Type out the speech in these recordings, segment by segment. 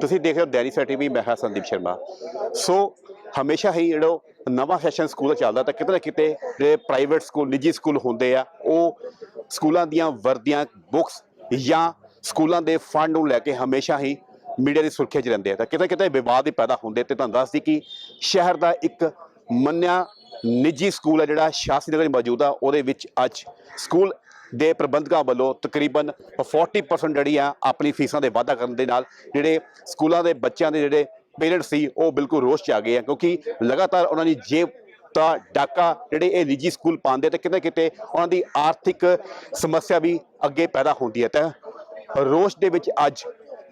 ਤੁਸੀਂ ਦੇਖ ਰਹੇ ਹੋ ਡੈਰੀ ਸੈਟੀ ਵੀ ਮੈਂ ਹਾਂ ਸੰਦੀਪ ਸ਼ਰਮਾ। ਸੋ ਹਮੇਸ਼ਾ ਹੀ ਜਿਹੜਾ ਨਵਾਂ ਸੈਸ਼ਨ ਸਕੂਲ ਚੱਲਦਾ ਤਾਂ ਕਿਤੇ ਨਾ ਕਿਤੇ ਜਿਹੜੇ ਪ੍ਰਾਈਵੇਟ ਸਕੂਲ ਨਿੱਜੀ ਸਕੂਲ ਹੁੰਦੇ ਆ, ਉਹ ਸਕੂਲਾਂ ਦੀਆਂ ਵਰਦੀਆਂ ਬੁੱਕਸ ਜਾਂ ਸਕੂਲਾਂ ਦੇ ਫੰਡ ਨੂੰ ਲੈ ਕੇ ਹਮੇਸ਼ਾ ਹੀ ਮੀਡੀਆ ਦੀ ਸੁਰਖੀਆਂ 'ਚ ਰਹਿੰਦੇ ਆ। ਤਾਂ ਕਿਤੇ ਨਾ ਕਿਤੇ ਵਿਵਾਦ ਹੀ ਪੈਦਾ ਹੁੰਦੇ ਤੇ ਤੁਹਾਨੂੰ ਦੱਸਦੀ ਕਿ ਸ਼ਹਿਰ ਦਾ ਇੱਕ ਮੰਨਿਆ ਨਿੱਜੀ ਸਕੂਲ ਹੈ ਜਿਹੜਾ ਸ਼ਾਸਤਰੀ ਨਗਰ 'ਚ ਮੌਜੂਦ ਆ, ਉਹਦੇ ਵਿੱਚ ਅੱਜ ਸਕੂਲ ਦੇ ਪ੍ਰਬੰਧਕਾਂ ਵੱਲੋਂ ਤਕਰੀਬਨ 40% ਜਿਹੜੀ ਆ ਆਪਣੀ ਫੀਸਾਂ ਦੇ ਵਾਧਾ ਕਰਨ ਦੇ ਨਾਲ ਜਿਹੜੇ ਸਕੂਲਾਂ ਦੇ ਬੱਚਿਆਂ ਦੇ ਜਿਹੜੇ ਪੇਰੈਂਟਸ ਸੀ, ਉਹ ਬਿਲਕੁਲ ਰੋਸ਼ 'ਚ ਆ ਗਏ ਆ, ਕਿਉਂਕਿ ਲਗਾਤਾਰ ਉਹਨਾਂ ਦੀ ਜੇਬ ਤਾਂ ਡਾਕਾ ਜਿਹੜੇ ਇਹ ਨਿੱਜੀ ਸਕੂਲ ਪਾਉਂਦੇ ਤੇ ਕਿਤੇ ਨਾ ਕਿਤੇ ਉਹਨਾਂ ਦੀ ਆਰਥਿਕ ਸਮੱਸਿਆ ਵੀ ਅੱਗੇ ਪੈਦਾ ਹੁੰਦੀ ਹੈ। ਤਾਂ ਰੋਸ਼ ਦੇ ਵਿੱਚ ਅੱਜ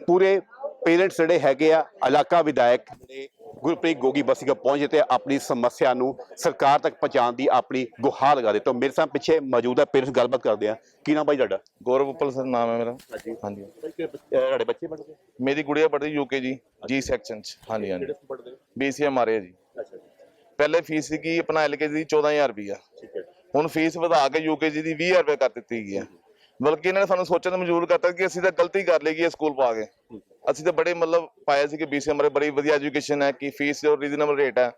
ਪੂਰੇ ਪੇਰੈਂਟਸ ਜਿਹੜੇ ਹੈਗੇ ਆ, ਇਲਾਕਾ ਵਿਧਾਇਕ ਜਿਹੜੇ ਗੁਰਪ੍ਰੀਤ ਗੋਗੀ ਬਸੀਗਾ ਪਹੁੰਚੇ ਤੇ ਆਪਣੀ ਸਮੱਸਿਆ ਨੂੰ ਸਰਕਾਰ ਤੱਕ ਪਹੁੰਚਾਉਣ ਦੀ ਆਪਣੀ ਗੁਹਾਰ ਲਗਾ ਦੇ ਤਾਂ ਮੇਰੇ ਸਾਹਮਣੇ ਪਿੱਛੇ ਮੌਜੂਦ ਹੈ ਪੇਰੈਂਟਸ ਗੱਲਬਾਤ ਕਰਦੇ ਆ ਕੀ ਨਾਮ ਭਾਈ ਤੁਹਾਡਾ? ਗੌਰਵ ਉਪਲ ਸਰ ਨਾਮ ਹੈ ਮੇਰਾ। ਹਾਂਜੀ। ਤੁਹਾਡੇ ਬੱਚੇ ਪੜ੍ਹਦੇ? ਮੇਰੀ ਗੁੜੀਆ ਪੜ੍ਹਦੀ ਯੂਕੇ ਜੀ ਜੀ ਸੈਕਸ਼ਨ ਚ। ਹਾਂਜੀ ਹਾਂਜੀ। ਪੜ੍ਹਦੇ? ਬੀਸੀਐਮ ਆ ਰਿਹਾ ਜੀ। ਅੱਛਾ ਪਹਿਲੇ ਫੀਸ ਸੀਗੀ ਆਪਣਾ ਐਲਕੇਜੀ ਦੀ 14000 ਰੁਪਈਆ। ਠੀਕ ਹੈ ਹੁਣ ਫੀਸ ਵਧਾ ਕੇ ਯੂਕੇਜੀ ਦੀ 20000 ਰੁਪਏ ਕਰ ਦਿੱਤੀ ਗਈ ਹੈ। ਬਲਕਿ ਇਹਨਾਂ ਨੇ ਸਾਨੂੰ ਸੋਚਣ ਤੇ ਮਜਬੂਰ ਕਰਤਾ ਕਿ ਅਸੀਂ ਤਾਂ ਗਲਤੀ ਕਰ ਲਈ ਕਿ ਸਕੂਲ ਪਾ ਕੇ। ਅਸੀਂ ਤਾਂ ਬੜੇ ਮਤਲਬ ਪਾਇਆ ਸੀ ਕਿ ਬੀਸੀਐਮ ਬਾਰੇ ਬੜੀ ਵਧੀਆ ਐਜੂਕੇਸ਼ਨ ਹੈ, ਕਿ ਫੀਸ ਜੋ ਰੀਜ਼ਨੇਬਲ ਰੇਟ ਹੈ।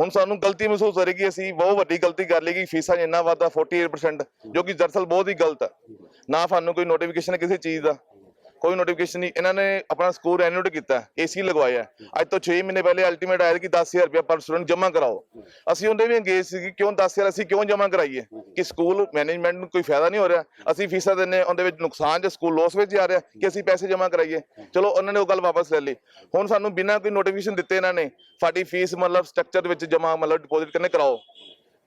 ਹੁਣ ਸਾਨੂੰ ਗਲਤੀ ਮਹਿਸੂਸ ਹੋ ਰਹੀ ਕਿ ਅਸੀਂ ਬਹੁਤ ਵੱਡੀ ਗਲਤੀ ਕਰ ਲਈ ਕਿ ਫੀਸਾਂ 'ਚ ਇੰਨਾ ਵਾਧਾ 48% ਜੋ ਕਿ ਦਰਅਸਲ ਬਹੁਤ ਹੀ ਗਲਤ ਹੈ। ਨਾ ਸਾਨੂੰ ਕੋਈ ਨੋਟੀਫਿਕੇਸ਼ਨ ਕਿਸੇ ਚੀਜ਼ ਦਾ। ਕੋਈ ਨੋਟੀਫਿਕੇਸ਼ਨ ਨਹੀਂ। ਇਹਨਾਂ ਨੇ ਆਪਣਾ ਸਕੂਲ ਰੈਨੋਵੇਟ ਕੀਤਾ ਏਸੀ ਲਗਵਾਇਆ। ਅੱਜ ਤੋਂ 6 ਮਹੀਨੇ ਪਹਿਲੇ ਅਲਟੀਮੇਟ ਆਇਆ ਕਿ 10000 ਰੁਪਏ ਪਰ ਸਟੂਡੈਂਟ ਜਮ੍ਹਾਂ ਕਰਾਓ। ਅਸੀਂ ਉਹਦੇ ਵੀ ਅੰਗੇਜ ਸੀ ਕਿ ਕਿਉਂ 10000 ਅਸੀਂ ਕਿਉਂ ਜਮ੍ਹਾਂ ਕਰਾਈਏ? ਕਿ ਸਕੂਲ ਮੈਨੇਜਮੈਂਟ ਨੂੰ ਕੋਈ ਫਾਇਦਾ ਨਹੀਂ ਹੋ ਰਿਹਾ। ਅਸੀਂ ਫੀਸਾਂ ਦਿੰਨੇ ਉਹਦੇ ਵਿੱਚ ਨੁਕਸਾਨ ਜਾਂ ਸਕੂਲ ਲੋਸ ਵਿੱਚ ਜਾ ਰਿਹਾ ਕਿ ਅਸੀਂ ਪੈਸੇ ਜਮ੍ਹਾਂ ਕਰਾਈਏ। ਚਲੋ, ਉਹਨਾਂ ਨੇ ਉਹ ਗੱਲ ਵਾਪਸ ਲੈ ਲਈ। ਹੁਣ ਸਾਨੂੰ ਬਿਨਾਂ ਕੋਈ ਨੋਟੀਫਿਕੇਸ਼ਨ ਦਿੱਤੇ ਇਹਨਾਂ ਨੇ, ਸਾਡੀ ਫੀਸ ਮਤਲਬ ਸਟਰਕਚਰ ਵਿੱਚ ਜਮ੍ਹਾਂ ਮਤਲਬ ਡਿਪੋਜ਼ਿਟ ਕਰਨੇ ਕਰਾਓ?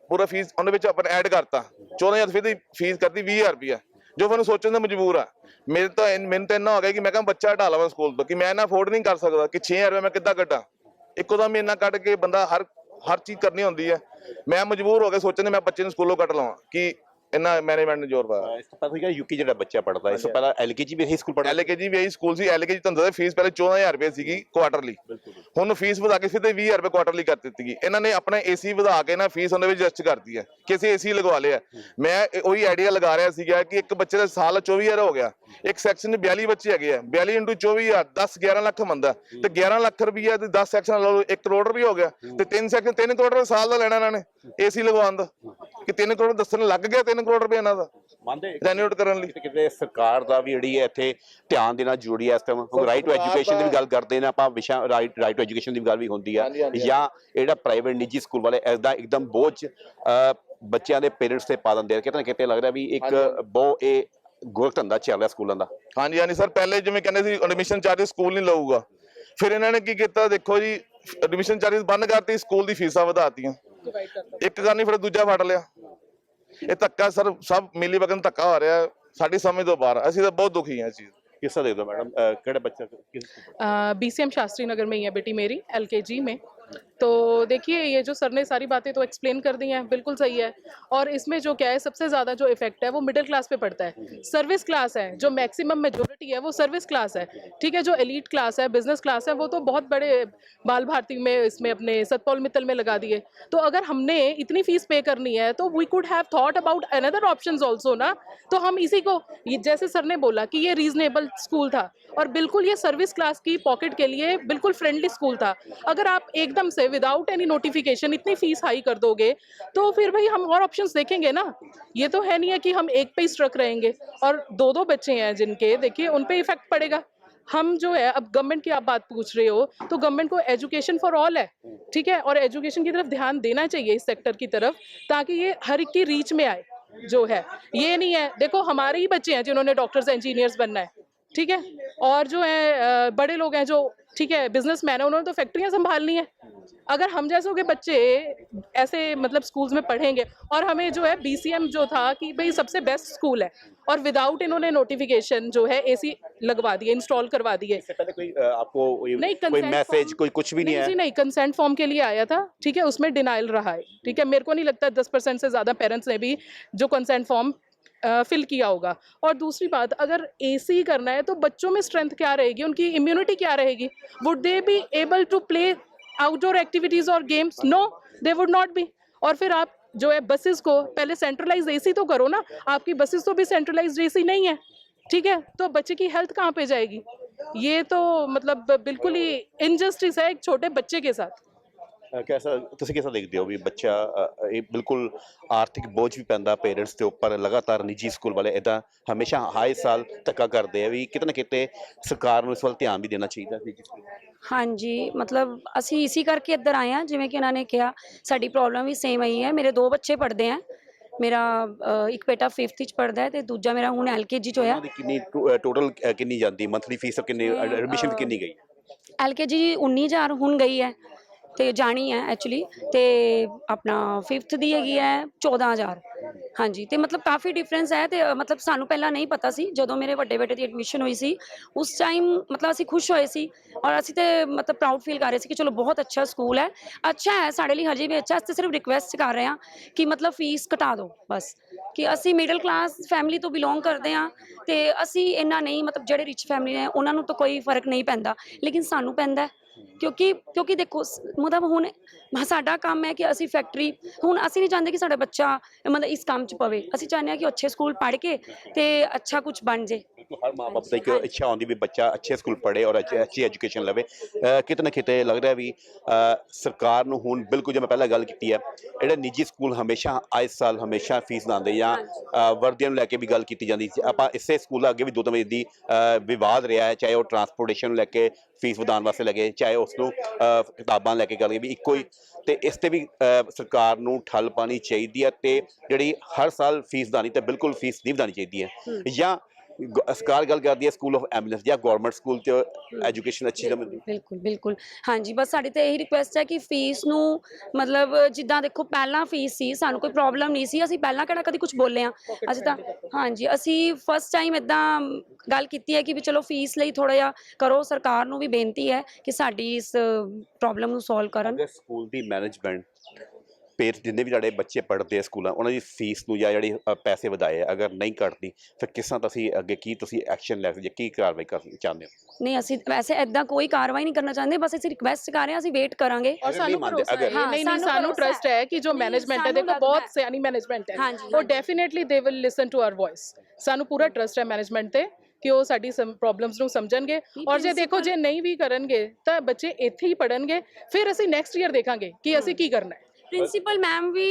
ਪੂਰਾ ਫੀਸ ਉਹਦੇ ਵਿੱਚ ਆਪਾਂ ਐਡ ਕਰਤਾ। 14000 ਫਿਰ ਦੀ ਫੀਸ ਕਰਤੀ 20000 ਰੁਪਏ ਜੋ ਮੈਨੂੰ ਸੋਚਣ ਦਾ ਮਜਬੂਰ ਆ। ਮੇਰੇ ਤਾਂ ਮੈਨੂੰ ਤਾਂ ਇੰਨਾ ਹੋ ਗਿਆ ਕਿ ਮੈਂ ਕਹਾਂ ਬੱਚਾ ਹਟਾ ਲਵਾਂ ਸਕੂਲ ਤੋਂ, ਕਿ ਮੈਂ ਨਾ ਅਫੋਰਡ ਨਹੀਂ ਕਰ ਸਕਦਾ ਕਿ 6000 ਰੁਪਏ ਮੈਂ ਕਿੱਦਾਂ ਕੱਢਾਂ। ਇੱਕੋ ਦਮ ਇੰਨਾ ਕੱਢ ਕੇ ਬੰਦਾ ਹਰ ਹਰ ਚੀਜ਼ ਕਰਨੀ ਹੁੰਦੀ ਹੈ ਮੈਂ ਮਜਬੂਰ ਹੋ ਕੇ ਸੋਚਣ ਦੇ, ਮੈਂ ਬੱਚੇ ਨੂੰ ਸਕੂਲੋਂ ਕੱਢ ਲਵਾਂ ਕਿ ਇੰਨਾ ਮੈਨੇਜਮੈਂਟ ਨੇ ਜ਼ੋਰ ਪਾਇਆ। ਇਸ ਤੋਂ ਪਹਿਲਾਂ ਹੋਈਗਾ ਯੂਕੇ ਜਿਹੜਾ ਬੱਚਾ ਪੜਦਾ ਇਸ ਤੋਂ ਪਹਿਲਾਂ ਐਲਕੇਜੀ ਵੀ ਇਹੀ ਸਕੂਲ ਪੜਦਾ ਐਲਕੇਜੀ ਵੀ ਇਹੀ ਸਕੂਲ ਸੀ ਐਲਕੇਜੀ ਤੁਹਾਨੂੰ ਦੱਸਿਆ ਫੀਸ ਪਹਿਲੇ 14000 ਰੁਪਏ ਸੀਗੀ ਕੁਆਟਰਲੀ ਹੁਣ ਫੀਸ ਵਧਾ ਕੇ ਸਿੱਧੇ 20000 ਰੁਪਏ ਕੁਆਟਰਲੀ ਕਰ ਦਿੱਤੀ ਗਈ। ਇਹਨਾਂ ਨੇ ਆਪਣਾ ਏਸੀ ਵਧਾ ਕੇ ਨਾ ਫੀਸ ਉਹਦੇ ਵਿੱਚ ਐਡਜਸਟ ਕਰਤੀ ਹੈ ਕਿ ਅਸੀਂ ਏਸੀ ਲਗਵਾ ਲਿਆ ਮੈਂ ਉਹੀ ਆਈਡੀਆ ਲਗਾ ਰਿਹਾ ਸੀਗਾ ਕਿ ਇੱਕ ਬੱਚੇ ਦਾ ਸਾਲ 24000 ਹੋ ਗਿਆ। ਇੱਕ ਸੈਕਸ਼ਨ 'ਚ 42 ਬੱਚੇ ਹੈਗੇ ਆ। 42 ਇੰਟੂ 24000 10 11 ਲੱਖ ਬੰਦਾ। ਤੇ 11 ਲੱਖ ਰੁਪਈਆ ਤੇ 10 ਸੈਕਸ਼ਨ ਲਾ ਲਓ 1 ਕਰੋੜ ਰੁਪਏ ਹੋ ਗਿਆ। ਤੇ 3 ਸੈਕਸ਼ਨ 3 ਕਰੋੜ ਰੁਪਏ ਸਾਲ ਦਾ ਲੈਣਾ ਇਹਨਾਂ ਨੇ ਏਸੀ ਲਗਵਾਉਣ ਦਾ। ਕਿ 3 ਕਰੋੜ ਦੱਸਣ ਲੱਗ ਗਿਆ 3 ਕਰੋੜ ਰੁਪਏ ਇਹਨਾਂ ਦਾ ਮੰਨਦੇ ਜਨਰੇਟ ਕਰਨ ਲਈ। ਕਿਤੇ ਸਰਕਾਰ ਦਾ ਵੀ ਜਿਹੜੀ ਹੈ ਇੱਥੇ ਧਿਆਨ ਦੇਣਾ ਜ਼ਰੂਰੀ ਹੈ ਇਸ ਟਾਈਮ ਰਾਈਟ ਟੂ ਐਜੂਕੇਸ਼ਨ ਦੀ ਵੀ ਗੱਲ ਕਰਦੇ ਨੇ ਆਪਾਂ ਵਿਸ਼ਾ ਰਾਈਟ ਰਾਈਟ ਟੂ ਐਜੂਕੇਸ਼ਨ ਦੀ ਗੱਲ ਵੀ ਹੁੰਦੀ ਆ ਜਾਂ ਜਿਹੜਾ ਪ੍ਰਾਈਵੇਟ ਨਿੱਜੀ ਸਕੂਲ ਵਾਲੇ ਇਸ ਦਾ ਇੱਕਦਮ ਬੋਝ ਬੱਚਿਆਂ ਦੇ ਪੇਰੈਂਟਸ ਤੇ ਪਾ ਦਿੰਦੇ ਆ। ਕਿਤੇ ਨਾ ਕਿਤੇ ਲੱਗਦਾ ਵੀ ਇੱਕ ਬਹੁ ਇਹ ਗੋਲ ਧੰਦਾ ਚੱਲ ਰਿਹਾ ਸਕੂਲਾਂ ਦਾ। ਹਾਂਜੀ ਹਾਂਜੀ ਸਰ ਪਹਿਲੇ ਜਿਵੇਂ ਕਹਿੰਦੇ ਸੀ ਐਡਮਿਸ਼ਨ ਚਾਰਜ ਸਕੂਲ ਨਹੀਂ ਲਊਗਾ। ਫਿਰ ਇਹਨਾਂ ਨੇ ਕੀ ਕੀਤਾ ਦੇਖੋ ਜੀ ਐਡਮਿਸ਼ਨ ਚਾਰਜ ਬੰਦ ਕਰਤੀ ਸਕੂਲ ਦੀ ਫੀਸਾਂ ਵਧਾਤੀਆਂ। ਇੱਕ ਗੱਲ ਕਰਨੀ ਫਿਰ ਦੂਜਾ ਫੜ ਲਿਆ। ਇਹ ਧੱਕਾ ਸਰ ਸਭ ਮਿਲੀ ਵਗਨ ਧੱਕਾ ਹੋ ਰਿਹਾ ਸਾਡੀ ਸਮਝ ਤੋਂ ਬਾਹਰ ਅਸੀਂ ਤਾਂ ਬਹੁਤ ਦੁਖੀ ਹਾਂ ਇਸ ਚੀਜ਼ ਕਿਸ ਤਰ੍ਹਾਂ ਦੇ ਦੋ ਮੈਡਮ ਅਹ, ਕਿਹੜੇ ਬੱਚਾ ਕਿਸ school B C M Shastri Nagar में ही है बेटी मेरी एल के जी में तो देखिए ये जो सर ने सारी बातें तो एक्सप्लेन कर दी हैं बिल्कुल सही है और इसमें जो क्या है सबसे ज़्यादा जो इफेक्ट है वो मिडिल क्लास पे पड़ता है सर्विस क्लास है जो मैक्सिमम मेजोरिटी है, वो सर्विस क्लास है। ठीक है, जो एलिट क्लास है बिज़नेस क्लास है, वो तो बहुत बड़े बाल भारती में इसमें अपने सतपौल मित्तल में लगा दिए। तो अगर हमने इतनी फ़ीस पे करनी है तो we could have thought about another options also ना? तो हम इसी को जैसे सर ने बोला कि ये रीजनेबल स्कूल था और बिल्कुल ये सर्विस क्लास की पॉकेट के लिए बिल्कुल फ्रेंडली स्कूल था। अगर आप एकदम से विदाउट एनी नोटिफिकेशन इतनी फ़ीस हाई कर दोगे तो फिर भाई हम और ऑप्शंस देखेंगे ना? ये तो है नहीं है कि हम एक पे ही स्ट्रक रहेंगे। और दो दो बच्चे हैं जिनके, देखिए उन पर इफ़ेक्ट पड़ेगा। हम जो है, अब गवर्नमेंट की आप बात पूछ रहे हो तो गवर्नमेंट को एजुकेशन फॉर ऑल है, ठीक है? और एजुकेशन की तरफ़ ध्यान देना चाहिए इस सेक्टर की तरफ़, ताकि ये हर एक की रीच में आए, जो है। ये नहीं है, देखो हमारे ही बच्चे हैं जिन्होंने डॉक्टर्स इंजीनियर्स बनना है, ठीक है? और जो है बड़े लोग हैं जो ठीक है बिजनेसमैन है उन्होंने तो फैक्ट्रियाँ संभालनी है। अगर हम जैसों के बच्चे ऐसे मतलब स्कूल्स में पढ़ेंगे और हमें जो है बीसीएम जो था कि भाई सबसे बेस्ट स्कूल है और विदाउट इन्होंने नोटिफिकेशन जो है एसी लगवा दिए इंस्टॉल करवा दिए। इससे पहले कोई आपको नहीं, कोई मैसेज कोई कुछ भी नहीं नहीं जी है नहीं कंसेंट फॉर्म के लिए आया था ठीक है उसमें डिनाइल रहा है ठीक है। मेरे को नहीं लगता दस परसेंट से ज़्यादा पेरेंट्स ने भी जो कंसेंट फॉर्म फिल किया होगा। और दूसरी बात, अगर एसी करना है तो बच्चों में स्ट्रेंथ क्या रहेगी? उनकी इम्यूनिटी क्या रहेगी? Would they be able to play outdoor activities और games no they would not be और फिर आप जो है बसेस को, पहले सेंट्रलाइज एसी तो करो ना, आपकी बसेस तो भी सेंट्रलाइज एसी नहीं है। ठीक है? तो बच्चे की हेल्थ कहाँ पे जाएगी? ये तो मतलब बिल्कुल ही इनजस्टिस है एक छोटे बच्चे के साथ। ਕੈਸਾ ਤੁਸੀਂ ਕਿਸਾ ਦੇਖਦੇ ਹੋ ਵੀ ਬੱਚਾ ਅ, ਇਹ ਬਿਲਕੁਲ ਆਰਥਿਕ ਬੋਝ ਵੀ ਪੈਂਦਾ ਪੇਰੈਂਟਸ ਦੇ ਉੱਪਰ ਲਗਾਤਾਰ ਨਿੱਜੀ ਸਕੂਲ ਵਾਲੇ ਇਦਾਂ ਹਮੇਸ਼ਾ ਹਾਈ ਸਾਲ ਧੱਕਾ ਕਰਦੇ ਆ ਵੀ ਕਿਤੇ ਨਾ ਕਿਤੇ ਸਰਕਾਰ ਨੂੰ ਇਸ ਵੱਲ ਧਿਆਨ ਵੀ ਦੇਣਾ ਚਾਹੀਦਾ ਸਕੂਲ ਹਾਂਜੀ ਮਤਲਬ ਅਸੀਂ ਇਸੇ ਕਰਕੇ ਇੱਧਰ ਆਏ ਹਾਂ ਜਿਵੇਂ ਕਿ ਇਹਨਾਂ ਨੇ ਕਿਹਾ ਸਾਡੀ ਪ੍ਰੋਬਲਮ ਵੀ ਸੇਮ ਆਈ ਹੈ। ਮੇਰੇ ਦੋ ਬੱਚੇ ਪੜ੍ਹਦੇ ਆ। ਮੇਰਾ ਅ, ਇੱਕ ਬੇਟਾ 5th ਚ ਪੜ੍ਹਦਾ ਹੈ ਤੇ ਦੂਜਾ ਮੇਰਾ ਹੁਣ ਐਲਕੇਜੀ ਚ ਹੋਇਆ। ਉਹਨਾਂ ਦੀ ਕਿੰਨੀ ਟੋਟਲ ਕਿੰਨੀ ਜਾਂਦੀ? ਮੰਥਲੀ ਫੀਸ ਕਿੰਨੀ ਐਡਮਿਸ਼ਨ ਕਿੰਨੀ ਗਈ? ਐਲਕੇਜੀ 19000 ਹੁਣ ਗਈ ਹੈ। ਤੇ ਜਾਣੀ ਹੈ ਐਕਚੁਅਲੀ ਤੇ ਆਪਣਾ 5th ਦੀ ਹੈਗੀ ਹੈ 14000 ਹਾਂਜੀ, ਤੇ ਮਤਲਬ ਕਾਫੀ ਡਿਫਰੈਂਸ ਹੈ ਤੇ ਮਤਲਬ ਸਾਨੂੰ ਪਹਿਲਾਂ ਨਹੀਂ ਪਤਾ ਸੀ, ਜਦੋਂ ਮੇਰੇ ਵੱਡੇ ਬੇਟੇ ਦੀ ਐਡਮਿਸ਼ਨ ਹੋਈ ਸੀ, ਉਸ ਟਾਈਮ ਮਤਲਬ ਅਸੀਂ ਖੁਸ਼ ਹੋਏ ਸੀ ਔਰ ਅਸੀਂ ਤੇ ਮਤਲਬ ਪ੍ਰਾਊਡ ਫੀਲ ਕਰ ਰਹੇ ਸੀ ਕਿ ਚਲੋ ਬਹੁਤ ਅੱਛਾ ਸਕੂਲ ਹੈ। ਅੱਛਾ ਹੈ, ਸਾਡੇ ਲਈ ਹਜੇ ਵੀ ਅੱਛਾ, ਅਸੀਂ ਤਾਂ ਸਿਰਫ ਰਿਕੁਐਸਟ ਕਰ ਰਹੇ ਹਾਂ ਕਿ ਮਤਲਬ ਫੀਸ ਘਟਾ ਦਿਓ, ਬਸ। ਕਿ ਅਸੀਂ ਮਿਡਲ ਕਲਾਸ ਫੈਮਿਲੀ ਤੋਂ ਬਿਲੋਂਗ ਕਰਦੇ ਹਾਂ ਤੇ ਅਸੀਂ ਇੰਨਾ ਨਹੀਂ, ਮਤਲਬ ਜਿਹੜੇ ਰਿਚ ਫੈਮਿਲੀ ਨੇ, ਉਹਨਾਂ ਨੂੰ ਤਾਂ ਕੋਈ ਫ਼ਰਕ ਨਹੀਂ ਪੈਂਦਾ, ਲੇਕਿਨ ਸਾਨੂੰ ਪੈਂਦਾ ਕਿਉਂਕਿ ਕਿਉਂਕਿ ਦੇਖੋ ਮਤਲਬ ਹੁਣ ਸਾਡਾ ਕੰਮ ਹੈ ਕਿ ਅਸੀਂ ਫੈਕਟਰੀ ਹੁਣ ਅਸੀਂ ਨਹੀਂ ਚਾਹੁੰਦੇ ਕਿ ਸਾਡਾ ਬੱਚਾ ਮਤਲਬ ਇਸ ਕੰਮ 'ਚ ਪਵੇ। ਅਸੀਂ ਚਾਹੁੰਦੇ ਹਾਂ ਕਿ ਅੱਛੇ ਸਕੂਲ ਪੜ੍ਹ ਕੇ ਤੇ ਅੱਛਾ ਕੁਝ ਬਣ ਜੇ। ਹਰ ਮਾਪੇ ਦੀ ਇੱਕ ਇੱਛਾ ਹੁੰਦੀ ਵੀ ਬੱਚਾ ਅੱਛੇ ਸਕੂਲ ਪੜ੍ਹੇ ਔਰ ਅੱਛੀ ਐਜੂਕੇਸ਼ਨ ਲਵੇ। ਕਿਤੇ ਨਾ ਕਿਤੇ ਲੱਗਦਾ ਵੀ ਸਰਕਾਰ ਨੂੰ ਹੁਣ ਬਿਲਕੁਲ ਜਿਵੇਂ ਪਹਿਲਾਂ ਗੱਲ ਕੀਤੀ ਹੈ ਜਿਹੜੇ ਨਿੱਜੀ ਸਕੂਲ ਹਮੇਸ਼ਾ ਆਏ ਸਾਲ ਹਮੇਸ਼ਾ ਫੀਸ ਲਾਉਂਦੇ ਜਾਂ ਵਰਦੀਆਂ ਨੂੰ ਲੈ ਕੇ ਵੀ ਗੱਲ ਕੀਤੀ ਜਾਂਦੀ ਸੀ। ਆਪਾਂ ਇਸੇ ਸਕੂਲ ਅੱਗੇ ਵੀ ਦੋ ਤਿੰਨ ਵਜੇ ਦੀ ਵਿਵਾਦ ਰਿਹਾ ਹੈ ਚਾਹੇ ਉਹ ਟਰਾਂਸਪੋਰਟੇਸ਼ਨ ਨੂੰ ਲੈ ਕੇ ਫੀਸ ਵਧਾਉਣ ਵਾਸਤੇ ਲੱਗੇ ਚਾਹੇ ਉਸ ਨੂੰ ਕਿਤਾਬਾਂ ਲੈ ਕੇ ਗੱਲ ਵੀ ਇੱਕੋ ਹੀ ਤੇ ਇਸ ਤੇ ਵੀ ਸਰਕਾਰ ਨੂੰ ਠੱਲ ਪਾਣੀ ਚਾਹੀਦੀ ਹੈ ਤੇ ਜਿਹੜੀ ਹਰ ਸਾਲ ਫੀਸ ਦਾਨੀ ਤੇ ਬਿਲਕੁਲ ਫੀਸ ਨਹੀਂ ਵਧਾਉਣੀ ਚਾਹੀਦੀ ਹੈ। ਜਾਂ ਸਰਕਾਰ ਗੱਲ ਕਰਦੀ ਹੈ ਸਕੂਲ ਆਫ ਐਮਬੂਲੈਂਸ ਜਾਂ ਗਵਰਨਮੈਂਟ ਸਕੂਲ ਚ ਐਜੂਕੇਸ਼ਨ ਅੱਛੀ ਮਿਲਦੀ। ਬਿਲਕੁਲ ਬਿਲਕੁਲ। ਹਾਂਜੀ ਬਸ ਸਾਡੀ ਤਾਂ ਇਹੀ ਰਿਕੁਐਸਟ ਹੈ ਕਿ ਫੀਸ ਨੂੰ ਮਤਲਬ ਜਿੱਦਾਂ ਦੇਖੋ ਪਹਿਲਾਂ ਫੀਸ ਸੀ ਸਾਨੂੰ ਕੋਈ ਪ੍ਰੋਬਲਮ ਨਹੀਂ ਸੀ ਅਸੀਂ ਪਹਿਲਾਂ ਕਿਹੜਾ ਕਦੀ ਕੁਝ ਬੋਲੇ ਆ ਅਸੀਂ ਤਾਂ ਹਾਂਜੀ ਅਸੀਂ ਫਸਟ ਟਾਈਮ ਇਦਾਂ ਗੱਲ ਕੀਤੀ ਹੈ ਕਿ ਵੀ ਚਲੋ ਫੀਸ ਲਈ ਥੋੜਾ ਜਿਹਾ ਕਰੋ ਸਰਕਾਰ ਨੂੰ ਵੀ ਬੇਨਤੀ ਹੈ ਕਿ ਸਾਡੀ ਇਸ ਪ੍ਰੋਬਲਮ ਨੂੰ ਸੋਲਵ ਕਰਨ। ਸਕੂਲ ਦੀ ਮੈਨੇਜਮੈਂਟ ਪੇਰੈਂਟਸ ਜਿੰਨੇ ਵੀ ਸਾਡੇ ਬੱਚੇ ਪੜ੍ਹਦੇ ਆ ਸਕੂਲਾਂ ਉਹਨਾਂ ਦੀ ਫੀਸ ਨੂੰ ਜਾਂ ਜਿਹੜੀ ਅ, ਪੈਸੇ ਵਧਾਏ ਅਗਰ ਨਹੀਂ ਘਟਦੀ ਫਿਰ ਕਿਸਾਂ ਤੁਸੀਂ ਅੱਗੇ ਕੀ ਤੁਸੀਂ ਐਕਸ਼ਨ ਲੈ ਸਕਦੇ ਕੀ ਕਾਰਵਾਈ ਕਰਨੀ ਚਾਹੁੰਦੇ ਹੋ? ਨਹੀਂ ਅਸੀਂ ਵੈਸੇ ਐਦਾਂ ਕੋਈ ਕਾਰਵਾਈ ਨਹੀਂ ਕਰਨਾ ਚਾਹੁੰਦੇ ਬਸ ਅਸੀਂ ਰਿਕਵੈਸਟ ਕਰ ਰਹੇ ਹਾਂ ਅਸੀਂ ਵੇਟ ਕਰਾਂਗੇ। ਸਾਨੂੰ ਭਰੋਸਾ ਹੈ। ਅਗਰ- ਨਹੀਂ ਨਹੀਂ ਸਾਨੂੰ ਟਰਸਟ ਹੈ। ਕਿ ਜੋ ਮੈਨੇਜਮੈਂਟ ਹੈ ਦੇਖੋ ਬਹੁਤ ਸਿਆਣੀ ਮੈਨੇਜਮੈਂਟ ਹੈ। ਉਹ definitely they will listen to our voice ਸਾਨੂੰ ਪੂਰਾ ਟਰਸਟ ਹੈ ਮੈਨੇਜਮੈਂਟ ਤੇ ਕਿ ਉਹ ਸਾਡੀ ਸਮ ਪ੍ਰੋਬਲਮਸ ਨੂੰ ਸਮਝਣਗੇ। ਔਰ ਜੇ ਦੇਖੋ ਜੇ ਨਹੀਂ ਵੀ ਕਰਨਗੇ ਤਾਂ ਬੱਚੇ ਇੱਥੇ ਹੀ ਪੜਨਗੇ ਫਿਰ ਅਸੀਂ ਨੈਕਸਟ ਈਅਰ ਦੇਖਾਂਗੇ ਕਿ ਅਸੀਂ ਕੀ ਕਰਨਾ ਹੈ। ਪ੍ਰਿੰਸੀਪਲ ਮੈਮ ਵੀ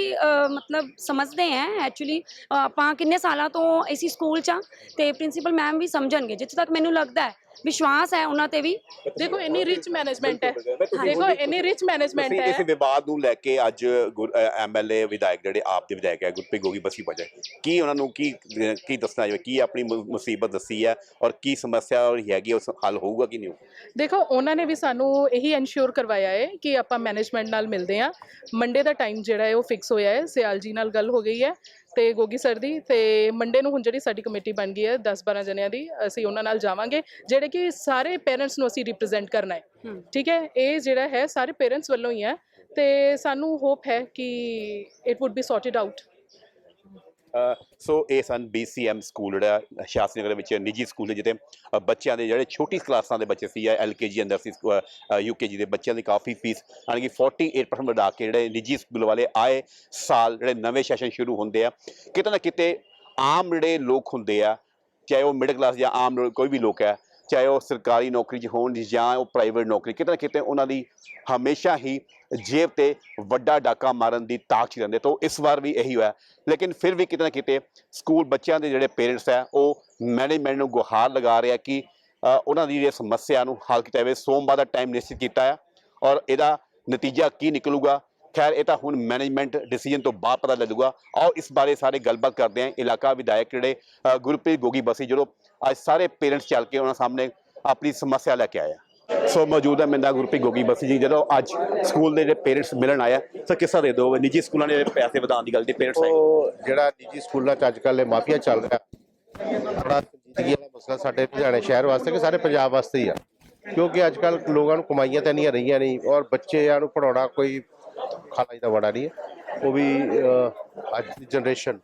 ਮਤਲਬ ਸਮਝਦੇ ਹੈ ਐਕਚੁਅਲੀ ਆਪਾਂ ਕਿੰਨੇ ਸਾਲਾਂ ਤੋਂ ਇਸੀ ਸਕੂਲ 'ਚ ਆ ਤੇ ਪ੍ਰਿੰਸੀਪਲ ਮੈਮ ਵੀ ਸਮਝਣਗੇ, ਜਿੱਥੇ ਤੱਕ ਮੈਨੂੰ ਲੱਗਦਾ ਹੈ ਵਿਸ਼ਵਾਸ ਹੈ ਉਹਨਾਂ ਤੇ ਵੀ। ਦੇਖੋ ਇੰਨੀ ਰਿਚ ਮੈਨੇਜਮੈਂਟ ਹੈ। ਦੇਖੋ ਇੰਨੀ ਰਿਚ ਮੈਨੇਜਮੈਂਟ ਤੁਸੀਂ ਇਸ ਹੈ ਵਿਵਾਦ ਨੂੰ ਲੈ ਕੇ ਅੱਜ ਐਮਐਲਏ ਵਿਧਾਇਕ ਜਿਹੜੇ ਆਪ ਦੇ ਵਿਧਾਇਕ ਹੈ ਗੁਰਪ੍ਰੀਤ ਗੋਗੀ ਬਸੀ ਵਜੇ ਕੀ ਉਹਨਾਂ ਨੂੰ ਕੀ ਕੀ ਦੱਸਣਾ ਹੈ ਕੀ ਆਪਣੀ ਮੁਸੀਬਤ ਦੱਸੀ ਹੈ ਔਰ ਕੀ ਸਮੱਸਿਆ ਔਰ ਹੈਗੀ ਉਸ ਹੱਲ ਹੋਊਗਾ ਕਿ ਨਹੀਂ ਹੋਊਗਾ? ਦੇਖੋ ਉਹਨਾਂ ਨੇ ਵੀ ਸਾਨੂੰ ਇਹੀ ਇਨਸ਼ੋਰ ਕਰਵਾਇਆ ਹੈ ਕਿ ਆਪਾਂ ਮੈਨੇਜਮੈਂਟ ਨਾਲ ਮਿਲਦੇ ਹਾਂ। ਮੰਡੇ ਦਾ ਟਾਈਮ ਜਿਹੜਾ ਹੈ ਉਹ ਫਿਕਸ ਹੋਇਆ ਹੈ। ਸਿਆਲ ਜੀ ਨਾਲ ਗੱਲ ਹੋ ਗਈ ਹੈ। ਤੇ ਗੋਗੀ ਸਰ ਦੀ ਤੇ ਮੰਡੇ ਨੂੰ ਹੁਣ ਜਿਹੜੀ ਸਾਡੀ ਕਮੇਟੀ ਬਣ ਗਈ ਹੈ 10 12 ਜਣਿਆਂ ਦੀ ਅਸੀਂ ਉਹਨਾਂ ਨਾਲ ਜਾਵਾਂਗੇ ਜਿਹੜੇ ਕਿ ਸਾਰੇ ਪੇਰੈਂਟਸ ਨੂੰ ਅਸੀਂ ਰਿਪਰੈਜ਼ੈਂਟ ਕਰਨਾ ਹੈ। ਠੀਕ ਹੈ? ਇਹ ਜਿਹੜਾ ਹੈ ਸਾਰੇ ਪੇਰੈਂਟਸ ਵੱਲੋਂ ਹੀ ਹੈ ਤੇ ਸਾਨੂੰ ਹੋਪ ਹੈ ਕਿ it would be sorted out so ਇਹ ਸਨ BCM ਸਕੂਲ, ਜਿਹੜਾ ਸ਼ਾਸਤਰੀ ਨਗਰ ਵਿੱਚ ਨਿੱਜੀ ਸਕੂਲ ਹੈ ਜਿੱਥੇ ਬੱਚਿਆਂ ਦੇ ਜਿਹੜੇ ਛੋਟੀ ਕਲਾਸਾਂ ਦੇ ਬੱਚੇ ਸੀ, ਜਾਂ LKG ਅੰਦਰ ਸੀ UKG ਦੇ ਬੱਚਿਆਂ ਦੀ ਕਾਫੀ ਫੀਸ ਯਾਨੀ ਕਿ 48% ਵਧਾ ਕੇ ਜਿਹੜੇ ਨਿੱਜੀ ਸਕੂਲ ਵਾਲੇ ਆਏ ਸਾਲ ਜਿਹੜੇ ਨਵੇਂ ਸੈਸ਼ਨ ਸ਼ੁਰੂ ਹੁੰਦੇ ਆ। ਕਿਤੇ ਨਾ ਕਿਤੇ ਆਮ ਜਿਹੜੇ ਲੋਕ ਹੁੰਦੇ ਆ, ਚਾਹੇ ਉਹ ਮਿਡਲ ਕਲਾਸ ਜਾਂ ਆਮ ਕੋਈ ਵੀ ਲੋਕ ਹੈ ਚਾਹੇ ਉਹ ਸਰਕਾਰੀ ਨੌਕਰੀ 'ਚ ਹੋਣ ਜਾਂ ਉਹ ਪ੍ਰਾਈਵੇਟ ਨੌਕਰੀ, ਕਿਤੇ ਨਾ ਕਿਤੇ ਉਹਨਾਂ ਦੀ ਹਮੇਸ਼ਾ ਹੀ ਜੇਬ ਤੇ ਵੱਡਾ ਡਾਕਾ ਮਾਰਨ ਦੀ ਤਾਕਤ 'ਚ ਰਹਿੰਦੇ, ਤਾਂ ਇਸ ਵਾਰ ਵੀ ਇਹੀ ਹੋਇਆ। ਲੇਕਿਨ ਫਿਰ ਵੀ ਕਿਤੇ ਨਾ ਕਿਤੇ ਸਕੂਲ ਬੱਚਿਆਂ ਦੇ ਜਿਹੜੇ ਪੇਰੈਂਟਸ ਹੈ, ਉਹ ਮੈਨੇਜਮੈਂਟ ਨੂੰ ਗੁਹਾਰ ਲਗਾ ਰਿਹਾ ਕਿ ਉਹਨਾਂ ਦੀ ਇਹ ਸਮੱਸਿਆ ਨੂੰ ਹੱਲ ਕੀਤਾ ਜਾਵੇ। ਸੋਮਵਾਰ ਦਾ ਟਾਈਮ ਨਿਸ਼ਚਿਤ ਕੀਤਾ ਹੈ ਔਰ ਇਹਦਾ ਨਤੀਜਾ ਕੀ ਨਿਕਲੂਗਾ? ਖੈਰ, ਇਹ ਤਾਂ ਹੁਣ ਮੈਨੇਜਮੈਂਟ ਡਿਸੀਜਨ ਤੋਂ ਬਾਅਦ ਪਤਾ ਲੱਗੂਗਾ। ਆਓ ਇਸ ਬਾਰੇ ਸਾਰੇ ਗੱਲਬਾਤ ਕਰਦੇ ਹਾਂ। ਇਲਾਕਾ ਵਿਧਾਇਕ ਜਿਹੜੇ ਗੁਰਪ੍ਰੀਤ ਗੋਗੀ ਬਸੀ, ਜਦੋਂ ਅੱਜ ਸਾਰੇ ਪੇਰੈਂਟਸ ਚੱਲ ਕੇ ਉਹਨਾਂ ਸਾਹਮਣੇ ਆਪਣੀ ਸਮੱਸਿਆ ਲੈ ਕੇ ਆਇਆ ਸੋ ਮੌਜੂਦ ਹੈ ਮੇਰੇ ਨਾਲ ਗੁਰਪ੍ਰੀਤ ਗੋਗੀ ਬਸੀ ਜੀ, ਜਦੋਂ ਅੱਜ ਸਕੂਲ ਦੇ ਜਿਹੜੇ ਪੇਰੈਂਟਸ ਮਿਲਣ ਆਇਆ ਸਰ ਕਿੱਸਾ ਦੇ ਦਿਓ? ਨਿੱਜੀ ਸਕੂਲਾਂ ਨੇ ਪੈਸੇ ਵਧਾਉਣ ਦੀ ਗੱਲ ਦੀ ਪੇਰੈਂਟਸ ਆਏ। ਉਹ ਜਿਹੜਾ ਨਿੱਜੀ ਸਕੂਲਾਂ 'ਚ ਅੱਜ ਕੱਲ੍ਹ ਇਹ ਮਾਫੀਆ ਚੱਲ ਰਿਹਾ, ਬੜਾ ਸੰਜੀਦਗੀ ਵਾਲਾ ਮਸਲਾ ਸਾਡੇ ਲੁਧਿਆਣੇ ਸ਼ਹਿਰ ਵਾਸਤੇ ਕਿ ਸਾਰੇ ਪੰਜਾਬ ਵਾਸਤੇ ਹੀ ਆ। ਕਿਉਂਕਿ ਅੱਜ ਕੱਲ੍ਹ ਲੋਕਾਂ ਨੂੰ ਕਮਾਈਆਂ ਤਾਂ ਇੰਨੀਆਂ ਰਹੀਆਂ ਨਹੀਂ ਔਰ ਬੱਚਿਆਂ ਨੂੰ ਪੜਾਉਣਾ ਕੋਈ ਖਾਲਾਈ ਦਾ ਬੜਾ ਨਹੀਂ ਹੈ। ਉਹ ਵੀ ਅੱਜ ਦੀ ਜਨਰੇਸ਼ਨ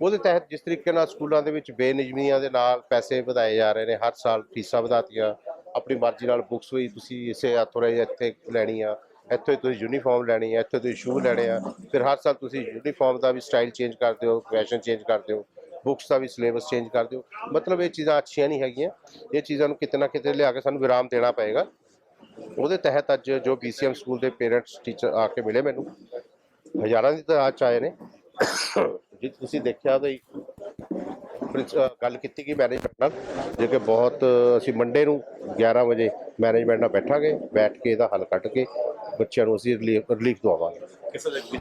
ਉਹਦੇ ਤਹਿਤ ਜਿਸ ਤਰੀਕੇ ਨਾਲ ਸਕੂਲਾਂ ਦੇ ਵਿੱਚ ਬੇਨਿਯਮੀਆਂ ਦੇ ਨਾਲ ਪੈਸੇ ਵਧਾਏ ਜਾ ਰਹੇ ਨੇ, ਹਰ ਸਾਲ ਫੀਸਾਂ ਵਧਾਤੀਆਂ। ਆਪਣੀ ਮਰਜ਼ੀ ਨਾਲ ਬੁੱਕਸ ਵੀ ਤੁਸੀਂ ਇਸੇ ਹੱਥੋਂ ਰਹੇ ਇੱਥੇ ਲੈਣੀ ਆ। ਇੱਥੇ ਤੁਸੀਂ ਯੂਨੀਫਾਰਮ ਲੈਣੀ ਆ, ਇੱਥੇ ਤੁਸੀਂ ਸ਼ੂ ਲੈਣੇ ਆ। ਫਿਰ ਹਰ ਸਾਲ ਤੁਸੀਂ ਯੂਨੀਫਾਰਮ ਦਾ ਵੀ ਸਟਾਈਲ ਚੇਂਜ ਕਰਦੇ ਹੋ ਫੈਸ਼ਨ ਚੇਂਜ ਕਰਦੇ ਹੋ ਬੁੱਕਸ ਦਾ ਵੀ ਸਿਲੇਬਸ ਚੇਂਜ ਕਰ ਦਿਓ ਮਤਲਬ ਇਹ ਚੀਜ਼ਾਂ ਅੱਛੀਆਂ ਨਹੀਂ ਹੈਗੀਆਂ। ਇਹ ਚੀਜ਼ਾਂ ਨੂੰ ਕਿਤੇ ਨਾ ਕਿਤੇ ਲਿਆ ਕੇ ਸਾਨੂੰ ਵਿਰਾਮ ਦੇਣਾ ਪਏਗਾ। ਉਹਦੇ ਤਹਿਤ ਅੱਜ ਜੋ BCM ਸਕੂਲ ਦੇ ਪੇਰੈਂਟਸ ਟੀਚਰ ਆ ਕੇ ਮਿਲੇ ਮੈਨੂੰ। ਹਜ਼ਾਰਾਂ ਦੀ ਤਾਦਾਦ ਚ ਆਏ ਨੇ। ਜੇ ਤੁਸੀਂ ਦੇਖਿਆ ਤਾਂ ਪ੍ਰਿੰਸ- ਗੱਲ ਕੀਤੀ ਗਈ ਮੈਨੇਜਮੈਂਟ ਨਾਲ ਜੇ ਕਿ ਬਹੁਤ ਅਸੀਂ ਮੰਡੇ ਨੂੰ 11 ਵਜੇ ਮੈਨੇਜਮੈਂਟ ਨਾਲ ਬੈਠਾਂਗੇ ਬੈਠ ਕੇ ਇਹਦਾ ਹੱਲ ਕੱਢ ਕੇ ਬੱਚਿਆਂ ਨੂੰ ਅਸੀਂ ਰਿਲੀਫ ਰਿਲੀਫ ਦਵਾਵਾਂਗੇ। ਕਿਸ ਜੀ,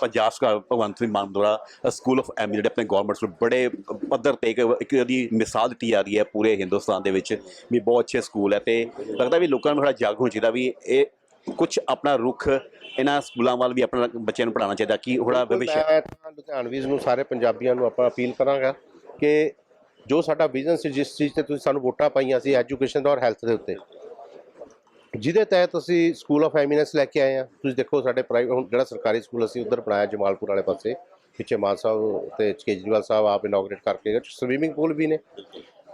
ਪੰਜਾਬ ਸਰਕਾਰ ਭਗਵੰਤ ਸਿੰਘ ਮਾਨ ਦੁਆਰਾ ਸਕੂਲ ਆਫ ਐਮ ਜਿਹੜੇ ਆਪਣੇ ਗਵਰਨਮੈਂਟ ਸਕੂਲ ਬੜੇ ਪੱਧਰ ਤੇ ਇੱਕ ਇੱਕ ਉਹਦੀ ਮਿਸਾਲ ਦਿੱਤੀ ਜਾ ਰਹੀ ਹੈ ਪੂਰੇ ਹਿੰਦੁਸਤਾਨ ਦੇ ਵਿੱਚ ਵੀ ਬਹੁਤ ਅੱਛੇ ਸਕੂਲ ਹੈ ਤੇ ਲੱਗਦਾ ਵੀ ਲੋਕਾਂ ਨੂੰ ਥੋੜਾ ਜਾਗਰੂਕ ਹੋਣਾ ਚਾਹੀਦਾ ਵੀ ਇਹ ਕੁਝ ਆਪਣਾ ਰੁਖ ਇਹਨਾਂ ਸਕੂਲਾਂ ਵੱਲ ਵੀ ਆਪਣਾ ਬੱਚਿਆਂ ਨੂੰ ਪੜਾਉਣਾ ਚਾਹੀਦਾ ਕਿ ਥੋੜਾ ਭਵਿੱਖ ਮੈਂ ਤਾਂ ਲੁਧਿਆਣਵੀਜ਼ ਨੂੰ ਸਾਰੇ ਪੰਜਾਬੀਆਂ ਨੂੰ ਆਪਾਂ ਅਪੀਲ ਕਰਾਂਗਾ ਕਿ ਜੋ ਸਾਡਾ ਬਿਜ਼ਨਸ ਜਿਸ ਚੀਜ਼ ਤੇ ਤੁਸੀਂ ਸਾਨੂੰ ਵੋਟਾਂ ਪਾਈਆਂ ਸੀ ਐਜੂਕੇਸ਼ਨ ਦਾ ਔਰ ਹੈਲਥ ਦੇ ਉੱਤੇ ਜਿਹਦੇ ਤਹਿਤ ਅਸੀਂ ਸਕੂਲ ਆਫ ਐਮੀਨੈਂਸ ਲੈ ਕੇ ਆਏ ਆ ਤੁਸੀਂ ਦੇਖੋ ਸਾਡੇ ਪ੍ਰਾਈਵੇਟ ਹੁਣ ਜਿਹੜਾ ਸਰਕਾਰੀ ਸਕੂਲ ਅਸੀਂ ਉਧਰ ਬਣਾਇਆ ਜਮਾਲਪੁਰ ਵਾਲੇ ਪਾਸੇ ਪਿੱਛੇ ਮਾਨ ਸਾਹਿਬ ਤੇ ਕੇਜਰੀਵਾਲ ਸਾਹਿਬ ਆਪ ਇਨੋਗਰੇਟ ਕਰਕੇ ਸਵੀਮਿੰਗ ਪੂਲ ਵੀ ਨੇ।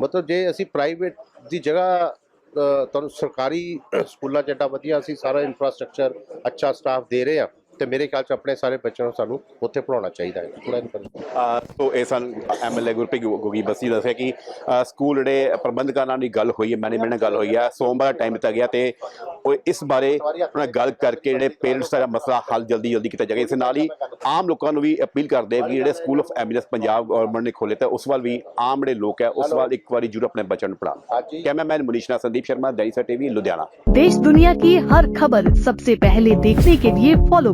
ਮਤਲਬ ਜੇ ਅਸੀਂ ਪ੍ਰਾਈਵੇਟ ਦੀ ਜਗ੍ਹਾ ਤੁਹਾਨੂੰ ਸਰਕਾਰੀ ਸਕੂਲਾਂ 'ਚ ਏਡਾ ਵਧੀਆ ਅਸੀਂ ਸਾਰਾ ਇਨਫਰਾਸਟ੍ਰਕਚਰ ਅੱਛਾ ਸਟਾਫ ਦੇ ਰਹੇ ਆ ਤੇ ਮੇਰੇ ਖਿਆਲ 'ਚ ਆਪਣੇ ਸਾਰੇ ਬੱਚਿਆਂ ਨੂੰ ਸਾਨੂੰ ਉੱਥੇ ਪੜਾਉਣਾ ਚਾਹੀਦਾ ਹੈ ਥੋੜਾ ਅਹ ਸੋ ਇਹ ਸਨ ਐਮਐਲਏ ਗੁਰਪ੍ਰੀਤ ਗੋ- ਗੋਗੀ ਬਸੀ ਦੱਸਿਆ ਕਿ ਅਹ ਸਕੂਲ ਜਿਹੜੇ ਪ੍ਰਬੰਧਕਾਂ ਨਾਲ ਵੀ ਗੱਲ ਹੋਈ ਹੈ ਮੈਨੇਜਮੈਂਟ ਨਾਲ ਗੱਲ ਹੋਈ ਹੈ ਸੋਮਵਾਰ ਟਾਈਮ ਦਿੱਤਾ ਗਿਆ ਤੇ ਉਹ ਇਸ ਬਾਰੇ ਆਪਣਾ ਗੱਲ ਕਰਕੇ ਜਿਹੜੇ ਪੇਰੈਂਟਸ ਦਾ ਮਸਲਾ ਹੱਲ ਜਲਦੀ ਜਲਦੀ ਕੀਤਾ ਜਾਏਗਾ ਇਸ ਨਾਲ ਹੀ ਆਮ ਲੋਕਾਂ ਨੂੰ ਵੀ ਅਪੀਲ ਕਰਦੇ ਆ ਕਿ ਜਿਹੜੇ school of eminence Punjab government ਨੇ ਖੋਲੇ ਤਾਂ ਉਸ ਵੱਲ ਵੀ ਆਮ ਜਿਹੜੇ ਲੋਕ ਹੈ ਉਸ ਵੱਲ ਇੱਕ ਵਾਰੀ ਜ਼ਰੂਰ ਆਪਣੇ ਬੱਚਿਆਂ ਨੂੰ ਪੜਾਉਣ ਅੱਜ ਹੀ ਕੈਮਰਾਮੈਨ ਮਨੀਸ਼ ਨਾਲ ਸੰਦੀਪ ਸ਼ਰਮਾ ਦੈਨਿਕ टीवी लुधियाना देश दुनिया की हर खबर सबसे पहले देखने के लिए फॉलो